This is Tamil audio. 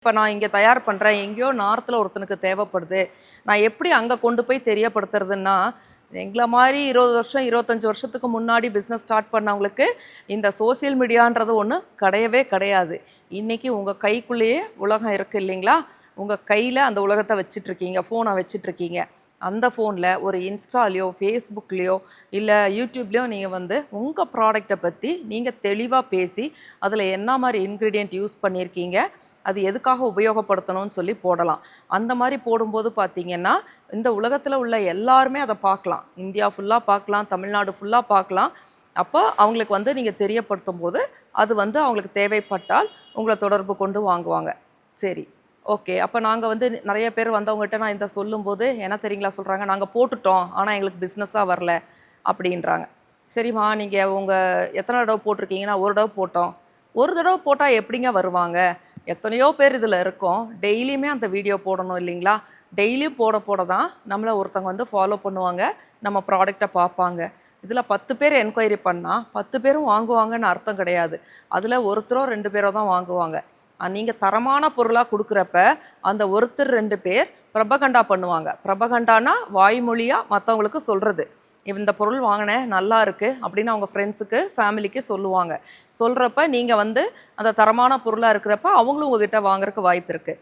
இப்போ நான் இங்கே தயார் பண்ணுறேன் எங்கேயோ நார்த்தில் ஒருத்தனுக்கு தேவைப்படுது. நான் எப்படி அங்கே கொண்டு போய் தெரியப்படுத்துறதுன்னா எங்களை மாதிரி இருபது வருஷம் இருபத்தஞ்சி வருஷத்துக்கு முன்னாடி பிஸ்னஸ் ஸ்டார்ட் பண்ணவங்களுக்கு இந்த சோஷியல் மீடியான்றது ஒன்று கிடையவே கிடையாது. இன்றைக்கி உங்கள் கைக்குள்ளேயே உலகம் இருக்குது இல்லைங்களா? உங்கள் கையில் அந்த உலகத்தை வச்சிட்ருக்கீங்க ஃபோனை வச்சிட்ருக்கீங்க அந்த ஃபோனில் ஒரு இன்ஸ்டாலேயோ ஃபேஸ்புக்லேயோ இல்லை யூடியூப்லேயோ நீங்கள் வந்து உங்கள் ப்ராடக்டை பற்றி நீங்கள் தெளிவாக பேசி அதில் என்ன மாதிரி இன்க்ரீடியன்ட் யூஸ் பண்ணியிருக்கீங்க அது எதுக்காக உபயோகப்படுத்தணும்னு சொல்லி போடலாம். அந்த மாதிரி போடும்போது பார்த்தீங்கன்னா இந்த உலகத்தில் உள்ள எல்லாருமே அதை பார்க்கலாம் இந்தியா ஃபுல்லாக பார்க்கலாம் தமிழ்நாடு ஃபுல்லாக பார்க்கலாம் அப்போ அவங்களுக்கு வந்து நீங்கள் தெரியப்படுத்தும் போது அது வந்து அவங்களுக்கு தேவைப்பட்டால் உங்களை தொடர்பு கொண்டு வாங்குவாங்க. சரி ஓகே. அப்போ நாங்கள் வந்து நிறைய பேர் வந்தவங்ககிட்ட நான் இதை சொல்லும்போது என்ன தெரியுங்களா சொல்கிறாங்க நாங்கள் போட்டுட்டோம். ஆனால் எங்களுக்கு பிஸ்னஸாக வரல. அப்படின்றாங்க. சரிம்மா நீங்கள் உங்கள் எத்தனை தடவை போட்டிருக்கீங்கன்னா ஒரு தடவை போட்டோம். ஒரு தடவை போட்டால் எப்படிங்க வருவாங்க? எத்தனையோ பேர் இதில் இருக்கோம். டெய்லியுமே அந்த வீடியோ போடணும் இல்லைங்களா? டெய்லியும் போட போட தான் நம்மளை ஒருத்தவங்க வந்து ஃபாலோ பண்ணுவாங்க. நம்ம ப்ராடக்டை பார்ப்பாங்க. இதில் பத்து பேர் என்கொயரி பண்ணால் பத்து பேரும் வாங்குவாங்கன்னு அர்த்தம் கிடையாது. அதில் ஒருத்தரோ ரெண்டு பேரோ தான் வாங்குவாங்க. நீங்கள் தரமான பொருளாக கொடுக்குறப்ப அந்த ஒருத்தர் ரெண்டு பேர் பிரபகண்டா பண்ணுவாங்க. பிரபகண்டானா வாய்மொழியாக மற்றவங்களுக்கு சொல்கிறது இந்த பொருள் வாங்கினேன் நல்லா இருக்குது அப்படின்னு அவங்க ஃப்ரெண்ட்ஸுக்கு ஃபேமிலிக்கு சொல்லுவாங்க. சொல்கிறப்ப நீங்கள் வந்து அந்த தரமான பொருளாக இருக்கிறப்ப அவங்களும் உங்ககிட்ட வாங்குறதுக்கு வாய்ப்பு இருக்குது